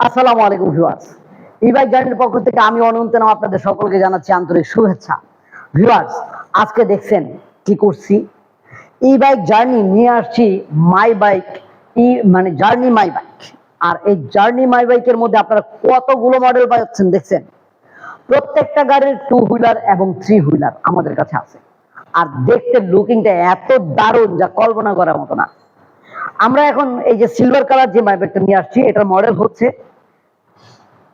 আসসালামু আলাইকুম ভিউয়ার্স। ইবাই জার্নির পক্ষ থেকে আমি অনন্ত নাম আপনাদের সকলকে জানাচ্ছি আন্তরিক শুভেচ্ছা। ভিউয়ার্স, আজকে দেখছেন কি করছি? ই বাইক জার্নি নিয়ে আসছি মাই বাইক, ই মানে জার্নি মাই বাইক। আর এই জার্নি মাই বাইকের মধ্যে আপনারা কতগুলো মডেল পাচ্ছেন দেখছেন? প্রত্যেকটা গাড়ির টু হুইলার এবং থ্রি হুইলার আমাদের কাছে আছে। আর দেখতে লুকিংটা এত দারুণ যা কল্পনা করার মতো না। আমরা এখন এই যে সিলভার কালার যে মাইব্যাগটা নিয়ে আসছি, এটার মডেল হচ্ছে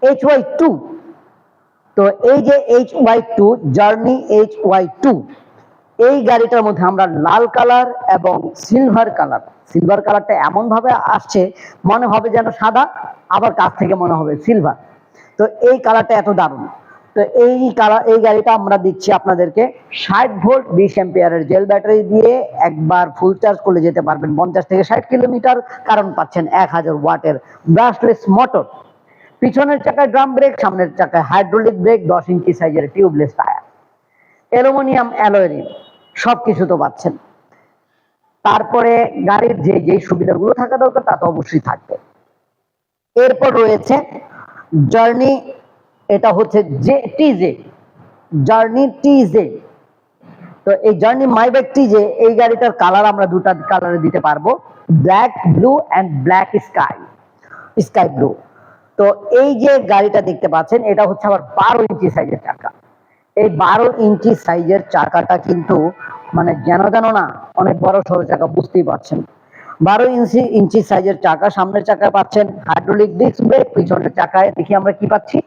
এইচ ওয়াই টু তো এই যে H Y two journey H Y two এই গাড়িটার মধ্যে আমরা লাল কালার এবং সিলভার কালার সিলভার কালারটা এমন ভাবে আসছে, মনে হবে যেন সাদা, আবার কাছ থেকে মনে হবে সিলভার তো এই কালারটা এত দারুণ। তো এই কালার এই গাড়িটা আমরা দিচ্ছি আপনাদেরকে ষাট ভোল্ট বিশ এম্পিয়ারের জেল ব্যাটারি দিয়ে একবার ফুল চার্জ করলে যেতে পারবেন। পঞ্চাশ থেকে ষাট কিলোমিটার, কারণ পাচ্ছেন এক হাজার ওয়াটের ব্রাশলেস মোটর পিছনের চাকায় ড্রাম ব্রেক সামনের চাকায় হাইড্রোলিক ব্রেক দশ ইঞ্চি সাইজের টিউবলেস টায়ার অ্যালুমিনিয়াম অ্যালয়েরিং সব কিছু তো পাচ্ছেন। তারপরে গাড়ির যে যে সুবিধাগুলো থাকা দরকার তা তো অবশ্যই থাকবে। এরপর রয়েছে জার্নি এটা হচ্ছে জে টিজে জার্নি টিজে তো এই জার্নি মাই ব্যাগ টিজে এই গাড়িটার কালার আমরা দুটা কালারে দিতে পারব black blue and black sky sky blue তো এই যে গাড়িটা দেখতে পাচ্ছেন, এটা হচ্ছে আবার বারো ইঞ্চি সাইজের চাকা। এই বারো ইঞ্চি সাইজের চাকাটা কিন্তু মানে যেন যেন না অনেক বড় সড়ো চাকা, বুঝতেই পারছেন। বারো ইঞ্চি ইঞ্চি সাইজের চাকা, সামনের চাকায় পাচ্ছেন হাইড্রোলিক ডিস্ক ব্রেক পিছনের চাকায় দেখি আমরা কি পাচ্ছি?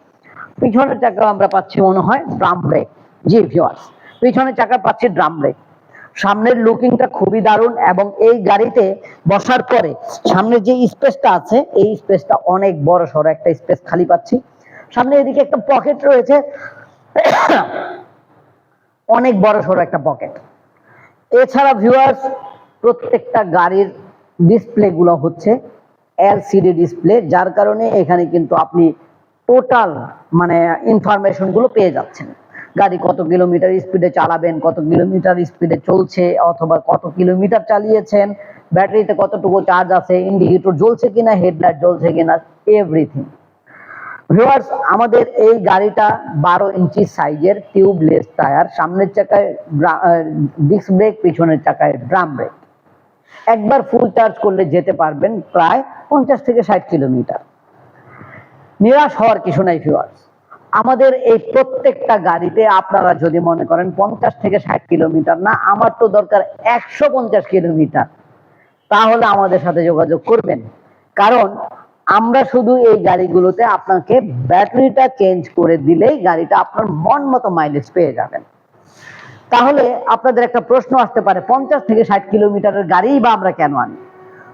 পিছনের চাকা আমরা পাচ্ছি মনে হয় ড্রাম ব্রেক, জি ভিওয়ার্স পিছনের চাকা পাচ্ছি ড্রাম ব্রেক। সামনের লুকিংটা খুবই দারুণ এবং এই গাড়িতে বসার পরে সামনের যে স্পেসটা আছে, এই স্পেসটা অনেক বড় সড়ো একটা স্পেস খালি পাচ্ছি। সামনে এদিকে একটা পকেট রয়েছে, অনেক বড় সড়ো একটা পকেট। এছাড়া ভিউয়ার্স প্রত্যেকটা গাড়ির ডিসপ্লে গুলো হচ্ছে এলসিডি ডিসপ্লে যার কারণে এখানে কিন্তু আপনি টোটাল মানে ইনফরমেশনগুলো পেয়ে যাচ্ছেন। গাড়ি কত কিলোমিটার স্পিডে চালাবেন, কত কিলোমিটার স্পিডে চলছে, অথবা কত কিলোমিটার চালিয়েছেন, ব্যাটারিতে কতটুকু চার্জ আছে ইন্ডিকেটর জ্বলছে কিনা হেডলাইট জ্বলছে কিনা এভরিথিং ভিউয়ার্স আমাদের এই গাড়িটা বারো ইঞ্চি সাইজের টিউবলেস টায়ার সামনের চাকায় ডিস্ক ব্রেক পিছনের চাকায় ড্রাম ব্রেক একবার ফুল চার্জ করলে যেতে পারবেন প্রায় পঞ্চাশ থেকে ষাট কিলোমিটার নিরাশ হওয়ার কিছু নাই ভিউয়ার্স আমাদের এই প্রত্যেকটা গাড়িতে আপনারা যদি মনে করেন পঞ্চাশ থেকে ষাট কিলোমিটার, না, আমার তো দরকার একশো পঞ্চাশ কিলোমিটার, তাহলে আমাদের সাথে যোগাযোগ করবেন। কারণ আমরা শুধু এই গাড়িগুলোতে আপনাকে ব্যাটারিটা চেঞ্জ করে দিলেই গাড়িটা আপনার মন মতো মাইলেজ পেয়ে যাবেন। তাহলে আপনাদের একটা প্রশ্ন আসতে পারে, পঞ্চাশ থেকে ষাট কিলোমিটারের গাড়ি বা আমরা কেন আনি?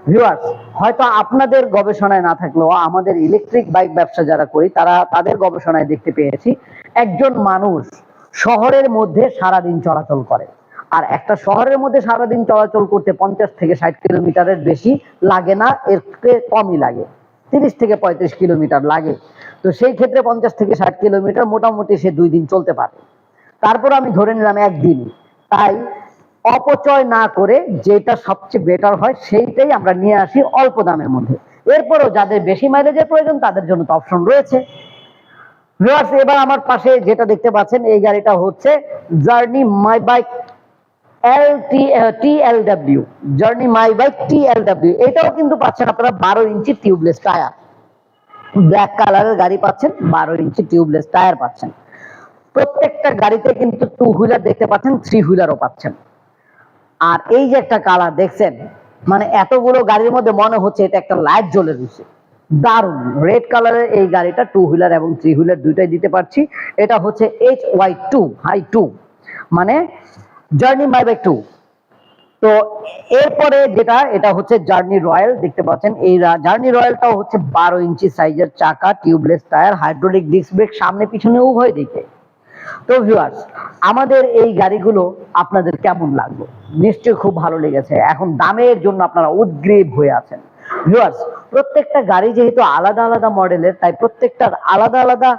ভিউয়ার্স হয়তো আপনাদের গবেষণায় না থাকলেও আমাদের ইলেকট্রিক বাইক ব্যবসা যারা করি, তারা তাদের গবেষণায় দেখতে পেয়েছি, একজন মানুষ শহরের মধ্যে সারাদিন চলাচল করে। আর একটা শহরের মধ্যে সারাদিন চলাচল করতে পঞ্চাশ থেকে ষাট কিলোমিটারের বেশি লাগে না, এর কমই লাগে। তিরিশ থেকে পঁয়ত্রিশ কিলোমিটার লাগে। তো সেই ক্ষেত্রে পঞ্চাশ থেকে ষাট কিলোমিটার মোটামুটি সে দুই দিন চলতে পারে। তারপর আমি ধরে নিলাম একদিন। তাই অপচয় না করে যেটা সবচেয়ে বেটার হয়, সেইটাই আমরা নিয়ে আসি অল্প দামের মধ্যে। এরপরও যাদের বেশি মাইলেজের প্রয়োজন, তাদের জন্য তো অপশন রয়েছে। এবার আমার পাশে যেটা দেখতে পাচ্ছেন, এই গাড়িটা হচ্ছে Journey my bike L T L W Journey my bike T L W এটাও কিন্তু পাচ্ছেন আপনারা বারো ইঞ্চি টিউবলেস টায়ার ব্ল্যাক কালারের গাড়ি পাচ্ছেন, বারো ইঞ্চি টিউবলেস টায়ার পাচ্ছেন। প্রত্যেকটা গাড়িতে কিন্তু টু হুইলার দেখতে পাচ্ছেন থ্রি হুইলারও পাচ্ছেন। আর এই যে একটা কালার, দেখছেন? মানে এতগুলো গাড়ির মধ্যে মনে হচ্ছে এটা একটা লাইট জ্বলে রয়েছে। দারুণ। রেড কালারের এই গাড়িটা টু হুইলার এবং থ্রি হুইলার দুইটাই দিতে পারছি। এটা হচ্ছে H Y two high two মানে জার্নি মাই বাই টু তো এরপরে যেটা, এটা হচ্ছে জার্নি রয়্যাল দেখতে পাচ্ছেন? এই জার্নি রয়্যালটাও হচ্ছে বারো ইঞ্চি সাইজের চাকা tubeless tyre hydraulic disc brake সামনে পিছনে উভয় দিকে। তো ভিউয়ার্স আমাদের এই গাড়িগুলো আপনাদের কেমন লাগল? নিশ্চয়ই খুব ভালো লেগেছে। এখন দামের জন্য আপনারা উদ্গ্রীব হয়ে আছেন। ভিউয়ার্স প্রত্যেকটা গাড়ি যেহেতু আলাদা আলাদা মডেলের, তাই প্রত্যেকটার আলাদা আলাদা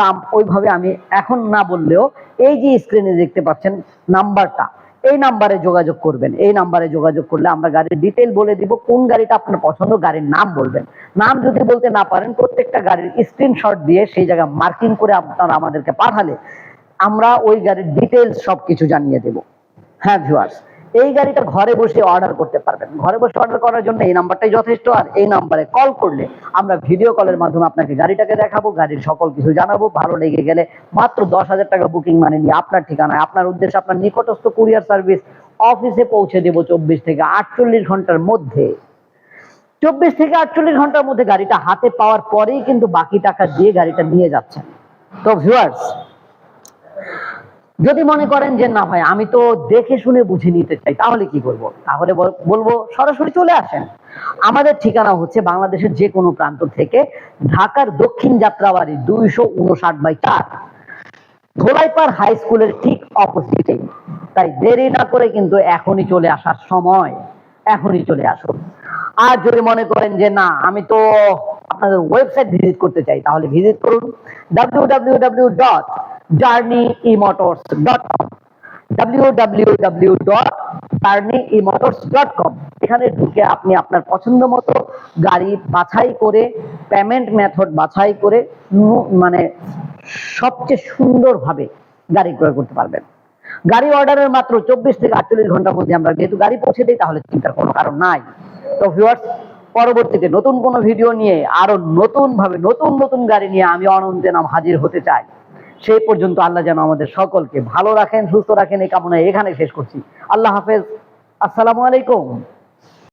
দাম ওইভাবে আমি এখন না বললেও এই যে স্ক্রিনে দেখতে পাচ্ছেন নাম্বারটা, এই নাম্বারে যোগাযোগ করবেন। এই নাম্বারে যোগাযোগ করলে আমরা গাড়ির ডিটেল বলে দিব, কোন গাড়িটা আপনার পছন্দ, গাড়ির নাম বলবেন। নাম যদি বলতে না পারেন, প্রত্যেকটা গাড়ির স্ক্রিনশট দিয়ে সেই জায়গায় মার্কিং করে আপনারা আমাদেরকে পাঠালে আমরা ওই গাড়ির ডিটেলস সবকিছু জানিয়ে দেব। হ্যাঁ ভিউয়ার্স এই গাড়িটা ঘরে বসে অর্ডার করতে পারবেন। ঘরে বসে অর্ডার করার জন্য এই নাম্বারটাই যথেষ্ট, আর এই নাম্বারে কল করলে আমরা ভিডিও কলের মাধ্যমে আপনাকে গাড়িটাকে দেখাবো, গাড়ির সকল কিছু জানাব। ভালো লেগে গেলে মাত্র দশ হাজার টাকা বুকিং মানে নিয়ে আপনার ঠিকানায়, আপনার উদ্দেশ্যে আপনার নিকটস্থ কুরিয়ার সার্ভিস অফিসে পৌঁছে দেবো চব্বিশ থেকে আটচল্লিশ ঘণ্টার মধ্যে। চব্বিশ থেকে আটচল্লিশ ঘণ্টার মধ্যে গাড়িটা হাতে পাওয়ার পরেই কিন্তু বাকি টাকা দিয়ে গাড়িটা নিয়ে যাচ্ছেন। তো ভিউয়ার্স যদি মনে করেন যে, না ভাই, আমি তো দেখে শুনে বুঝে নিতে চাই, তাহলে কি করব? তাহলে বলব, সরাসরি চলে আসেন। আমাদের ঠিকানা হচ্ছে বাংলাদেশের যে কোনো প্রান্ত থেকে ঢাকার দক্ষিণ যাত্রাবাড়ি দুইশো উনষাট বাই চার। ধোলাইপাড় হাই স্কুলের ঠিক অপোজিটে। তাই দেরি না করে কিন্তু এখনই চলে আসার সময়। এখনই চলে আসুন। আর যদি মনে করেন যে, না, আমি তো আপনাদের ওয়েবসাইট ভিজিট করতে চাই, তাহলে ভিজিট করুন। W W W dot com www.journeyemotors.com এখানে ঢুকে আপনি আপনার পছন্দ মতো গাড়ি বাছাই করে পেমেন্ট মেথড বাছাই করে মানে সবচেয়ে সুন্দরভাবে গাড়ি ক্রয় করতে পারবেন। গাড়ি অর্ডারের মাত্র চব্বিশ থেকে আটচল্লিশ ঘণ্টার মধ্যে আমরা যেহেতু গাড়ি পৌঁছে দিই, তাহলে চিন্তার কোনো কারণ নাই। তো ভিউয়ার্স পরবর্তীতে নতুন কোনো ভিডিও নিয়ে আরও নতুন ভাবে নতুন নতুন গাড়ি নিয়ে আমি অনন্তে নাম হাজির হতে চাই। সেই পর্যন্ত আল্লাহ যেন আমাদের সকলকে ভালো রাখেন, সুস্থ রাখেন। এই কামনা এখানে শেষ করছি। আল্লাহ হাফেজ। আসসালামু আলাইকুম।